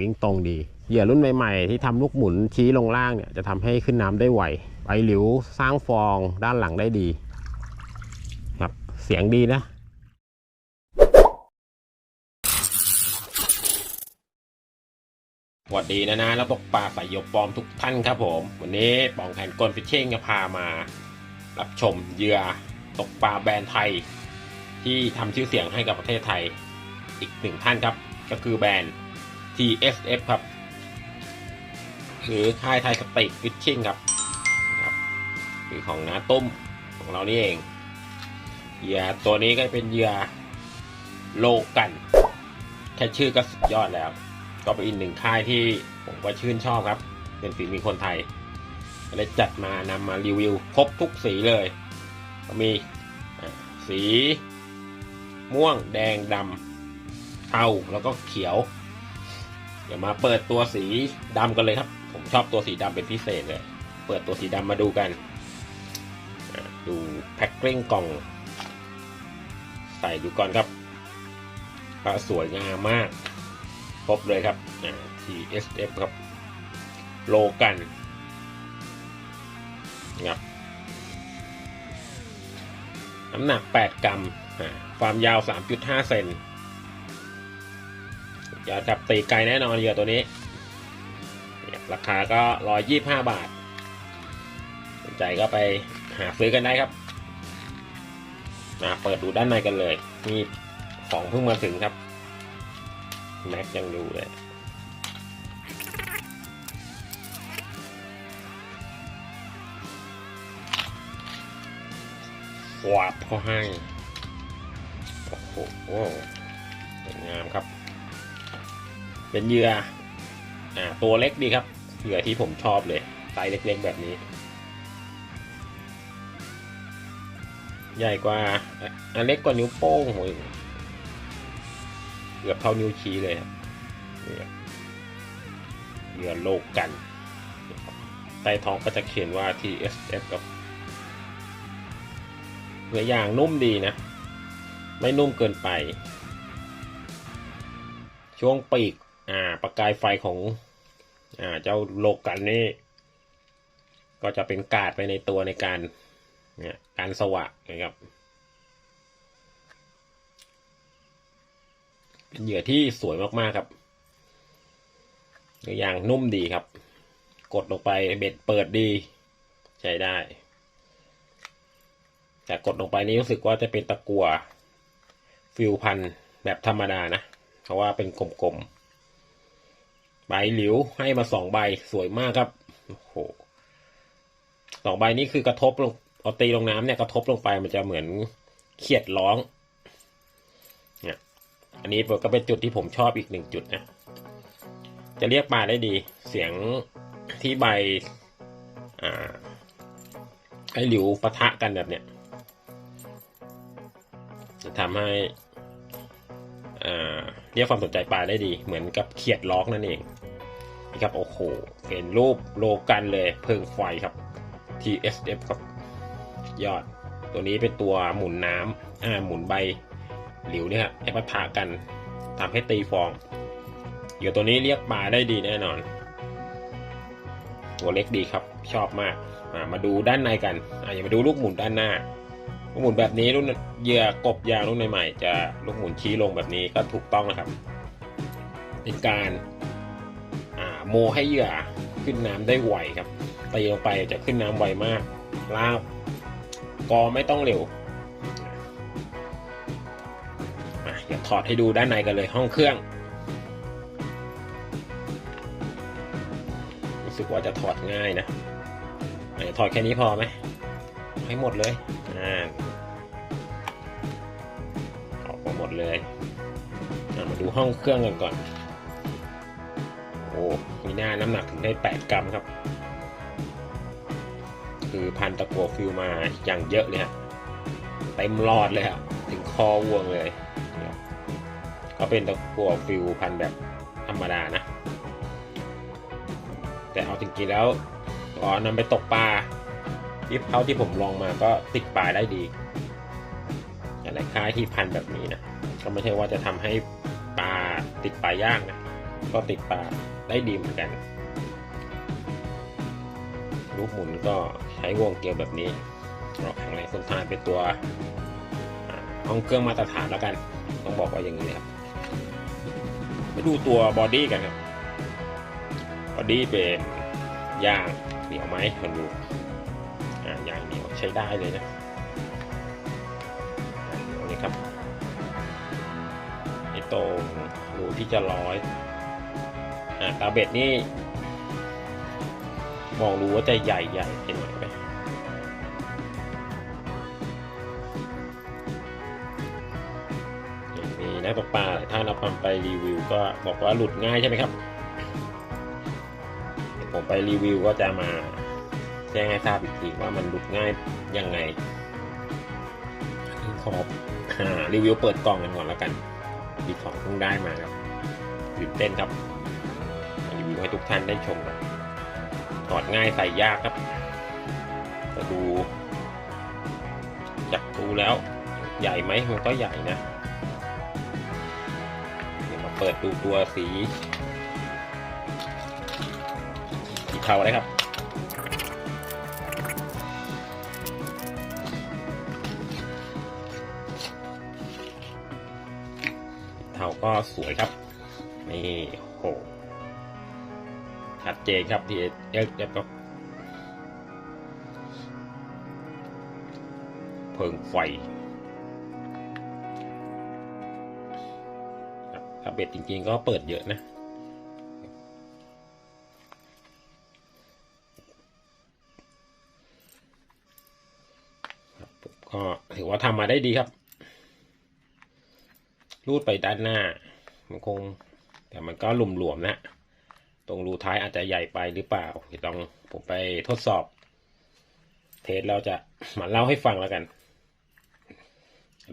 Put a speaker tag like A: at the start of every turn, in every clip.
A: วิ่งตรงดี เหยื่อรุ่นใหม่ๆ ที่ทำลูกหมุนชี้ลงล่างเนี่ยจะทำให้ขึ้นน้ำได้ไวใบหลิวสร้างฟองด้านหลังได้ดี ครับเสียงดีนะสวัสดีนะนะแล้วตกปลาสายยบปลอมทุกท่านครับผม วันนี้ปองแผนกลฟิชชิ่งจะพามา รับชมเหยื่อตกปลาแบรนด์ไทย ที่ทำชื่อเสียงให้กับประเทศไทย อีกหนึ่งท่านครับ ก็คือแบรนด์ TSF ครับ หรือค่ายไทยสติกฟิชชิ่งครับครับคือของน้าตุ้มของเรานี่เองเหยื่อตัวนี้ก็เป็นเหยื่อโลกัน แค่ชื่อก็สุดยอดแล้ว ก็เป็นอีกหนึ่งค่ายที่ผมก็ชื่นชอบครับ เป็นฝีมือคนไทยก็เลยจัดมานำมารีวิวครบทุกสีเลย ก็มีสีม่วงแดงดำเทาแล้วก็เขียว ดี๋ยวมาเปิดตัวสีดำกันเลยครับ ผมชอบตัวสีดำเป็นพิเศษเลย เปิดตัวสีดำมาดูกัน ดูแพ็คเกร่งกล่อง ใส่ดูก่อนครับก็สวยงามมากครบเลยครับ TSF ครับ โลกันนะครับน้ำหนัก 8 กรัม ความยาว 3.5 เซน ยาจับตีไกลแน่นอนเหยื่อตัวนี้เนี่ยราคาก็125บาทสนใจก็ไปหาซื้อกันได้ครับมาเปิดดูด้านในกันเลยมีของเพิ่งมาถึงครับ แม็กยังอยู่เลยวาบเขาให้ โอ้โหสวยงามครับ เป็นเหยื่ออ่าตัวเล็กดีครับ เหยื่อที่ผมชอบเลยไซส์เล็กๆแบบนี้ ใหญ่กว่าอันเล็กกว่านิ้วโป้งโหยเกือบเท่านิ้วชี้เลยครับเหยื่อโลกกันใต้ท้องก็จะเขียนว่า TSF กับเนื้อย่างนุ่มดีนะ ไม่นุ่มเกินไป ช่วงปีก อ่าประกายไฟของอ่าเจ้าโลกกันนี่ก็จะเป็นกาดไปในตัวในการเนี่ยการสว่างนะครับ เป็นเหยื่อที่สวยมากๆครับเนื้อย่างนุ่มดีครับ กดลงไปเบ็ดเปิดดี ใช้ได้ แต่กดลงไปนี้รู้สึกว่าจะเป็นตะกัวฟิวพันแบบธรรมดานะ เพราะว่าเป็นกลมๆ ใบหลิวให้มาสองใบสวยมากครับโอ้โหสองใบนี้คือกระทบลงเอาตีลงน้ำเนี่ยกระทบลงไปมันจะเหมือนเขียดร้องเนี่ยอันนี้ก็เป็นจุดที่ผมชอบอีกหนึ่งจุดนะ จะเรียกปลาได้ดี เสียงที่ใบอ่าไอหลิวปะทะกันแบบเนี้ยจะทำให้เรียกความสนใจปลาได้ดี เหมือนกับเขียดล็อกนั่นเอง นี่ครับโอ้โหเป็นรูปโลกันเลยเพิงไฟครับ TSF ครับยอด ตัวนี้เป็นตัวหมุนน้ำอ่าหมุนใบหลิวเนี่ยครับให้ปะทะกันทำให้ตีฟองเหยื่อตัวนี้เรียกปลาได้ดีแน่นอน ตัวเล็กดีครับชอบมากามาดูด้านในกันอ่าอย่ามาดูลูกหมุนด้านหน้า ลูกหมุนแบบนี้รุ่นเหยื่อกบยางรุ่นใหม่ๆจะลูกหมุนชี้ลงแบบนี้ก็ถูกต้องนะครับเป็นการ โมให้เหยื่อขึ้นน้ำได้ไวครับตีลงไปจะขึ้นน้ำไวมากลาบกอไม่ต้องเร็วอะเดี๋ยวถอดให้ดูด้านในกันเลยห้องเครื่อง รู้สึกว่าจะถอดง่ายนะอะถอดแค่นี้พอไหมให้หมดเลยอ่าออกมาหมดเลยมาดูห้องเครื่องกันก่อน โอ้มีหน้าน้ำหนักถึงได้ 8 กรัมครับ คือพันตะกัวฟิลมาอย่างเยอะเลยฮะเต็มรอดเลยฮะถึงคอวงเลยเขาเป็นตะกัวฟิลพันแบบธรรมดานะ แต่เอาจริงๆแล้วก็นำไปตกปลาที่เท่าที่ผมลองมาก็ติดปลาได้ดีอะไรค่ายที่พันแบบนี้นะก็ไม่ใช่ว่าจะทำให้ปลาติดปลายากนะ ก็ติดปลา ได้ดีเหมือนกันลูกหมุนก็ใช้วงเกลียวแบบนี้เราแข็งแรงทนทานเป็นตัวห้องเครื่องมาตรฐานแล้วกัน ต้องบอกว่าอย่างนี้ครับมาดูตัวบอดี้กันครับบอดี้เป็นยางเหนียวไหมมันดูอ่ายางเหนียวใช้ได้เลยนะเหนียวเลยครับไอ้ตรงรูที่จะร้อย อ่าตาเบ็ดนี่ มองดูว่าจะใหญ่ใหญ่เป็นหน่อยไปมีนักตกปลาหลายท่าเอาความไปรีวิว ก็บอกว่าหลุดง่ายใช่ไหมครับ ผมไปรีวิวก็จะมาแจ้งให้ทราบอีกทีว่ามันหลุดง่ายยังไงขออ่ารีวิวเปิดกล่องกันก่อนแล้วกันมีของเพิ่งได้มาครับตื่นเต้นครับ ให้ทุกท่านได้ชมกันถอดง่ายใส่ยากครับแต่ดูจากดูแล้วใหญ่ไหมมันก็ใหญ่นะ เดี๋ยวมาเปิดดูตัวสีสีเทาเลยครับเทาก็สวยครับ นี่โห ชัดเจนครับที่เอ็กจะแบบเพิงไฟครับถ้าเบ็ดจริงๆก็เปิดเยอะนะครับผมก็ถือว่าทำมาได้ดีครับ รูดไปด้านหน้า มันคง แต่มันก็หลุมๆนะ ตรงรูท้ายอาจจะใหญ่ไปหรือเปล่าเดี๋ยวลองผมไปทดสอบ เทสเราจะมาเล่าให้ฟังแล้วกัน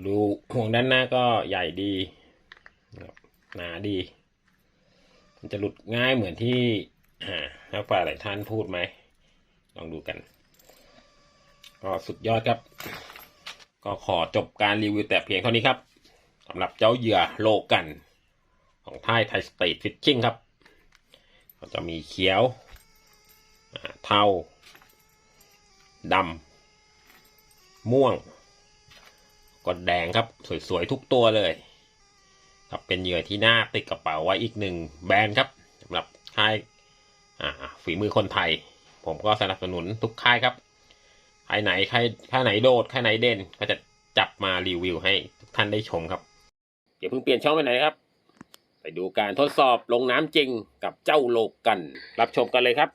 A: รูห่วงด้านหน้าก็ใหญ่ดีหนาดี มันจะหลุดง่ายเหมือนที่นักปลาหลายท่านพูดไหม ลองดูกัน ก็สุดยอดครับ ก็ขอจบการรีวิวแต่เพียงเท่านี้ครับสำหรับเจ้าเหยื่อโลกัน ของท่ายไทยสเตทฟิชชิ่งครับ ก็จะมีเขียวเทาดำม่วงก็แดงครับสวยๆทุกตัวเลย ครับเป็นเหยื่อที่น่าติดกระเป๋าไว้อีกหนึ่งแบรนด์ครับสำหรับค่ายฝีมือคนไทย ผมก็สนับสนุนทุกค่ายครับค่ายไหนค่ายค่ายไหนโดดค่ายไหนเด่นก็จะจับมารีวิวให้ทุกท่านได้ชมครับอย่าเพิ่งเปลี่ยนช่องไปไหนครับ ไปดูการทดสอบลงน้ำจริงกับเจ้าโลกัน รับชมกันเลยครับ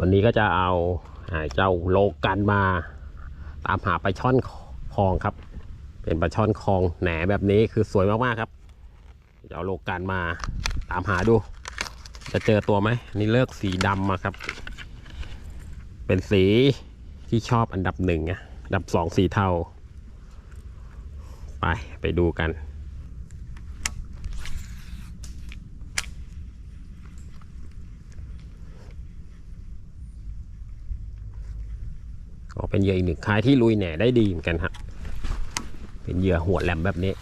A: วันนี้ก็จะเอาเจ้าโลกันมา ตามหาปลาช่อนคลองครับ เป็นปลาช่อนคลองแหนแบบนี้คือสวยมากๆครับจะเอาโลกันมาตามหาดู จะเจอตัวไหมนี่เลือกสีดำมาครับ เป็นสีที่ชอบอันดับหนึ่งนะอันดับสองสีเทา ไป ไปดูกัน ก็เป็นเหยื่ออีกหนึ่งคล้ายที่ลุยแหน่ได้ดีเหมือนกันฮะ เป็นเหยื่อหัวแหลมแบบนี้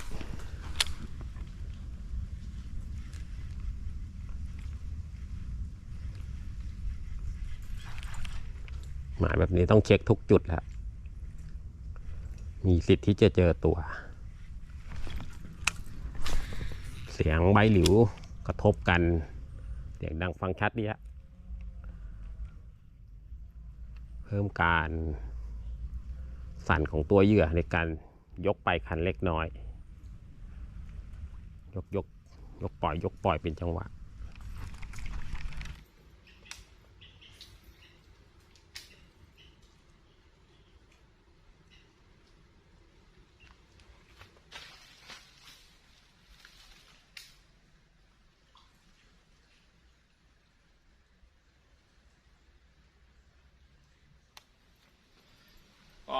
A: หมายแบบ นี้ต้องเช็คทุกจุดแล้วมีสิทธิ์ที่จะเจอตัว เสียงใบหลิวกระทบกัน เสียงดังฟังชัดดีฮะเพิ่มการสั่นของตัวเหยื่อในการยกไปคันเล็กน้อย ยกยกยกปล่อยยกปล่อยเป็นจังหวะ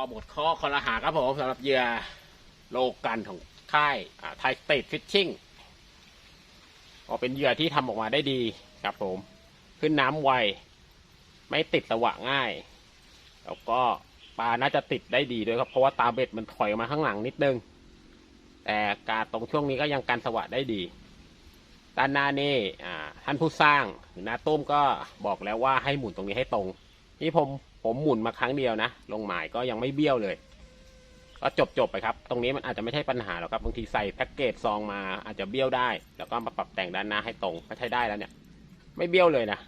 A: หมดข้อคอรหาครับผมสำหรับเหยื่อโลกันของค่ายไทยสเตทฟิชชิ่งก็เป็นเหยื่อที่ทำออกมาได้ดีครับผม ขึ้นน้ำไว ไม่ติดสวะง่าย แล้วก็ปลาน่าจะติดได้ดีด้วยครับ เพราะว่าตาเบ็ดมันถอยออกมาข้างหลังนิดนึง แต่การตรงช่วงนี้ก็ยังกันสวะได้ดีด้านหน้านี่ท่านผู้สร้างหรือนาตุ้มก็บอกแล้วว่าให้หมุนตรงนี้ให้ตรง นี่ผมผมหมุนมาครั้งเดียวนะ ลงหมายก็ยังไม่เบี้ยวเลย ก็จบจบไปครับ ตรงนี้มันอาจจะไม่ใช่ปัญหาหรอกครับ บางทีใส่แพ็กเกจซองมาอาจจะเบี้ยวได้ แล้วก็มาปรับแต่งด้านหน้าให้ตรงก็ใช้ได้แล้วเนี่ย ไม่เบี้ยวเลยนะ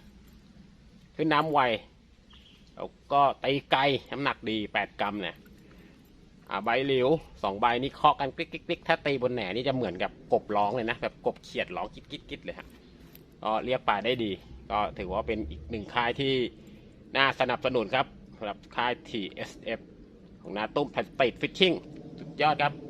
A: ขึ้นน้ำไว แล้วก็ตีไกลน้ำหนักดีแปดกรัมเนี่ยใบหลิวสองใบนี่เคาะกันกริ๊กกริ๊กกริ๊กถ้าตีบนแหนนี่จะเหมือนกับกบร้องเลยนะ แบบกบเขียดร้องกิ๊ดกิ๊ดกิ๊ดเลยฮะก็เรียกปลาได้ดี ก็ถือว่าเป็นอีกหนึ่งค่ายที่ น่าสนับสนุนครับสำหรับค่าย TSF ของนาตุ้มแพสติดฟิชชิ่งสุดยอดครับ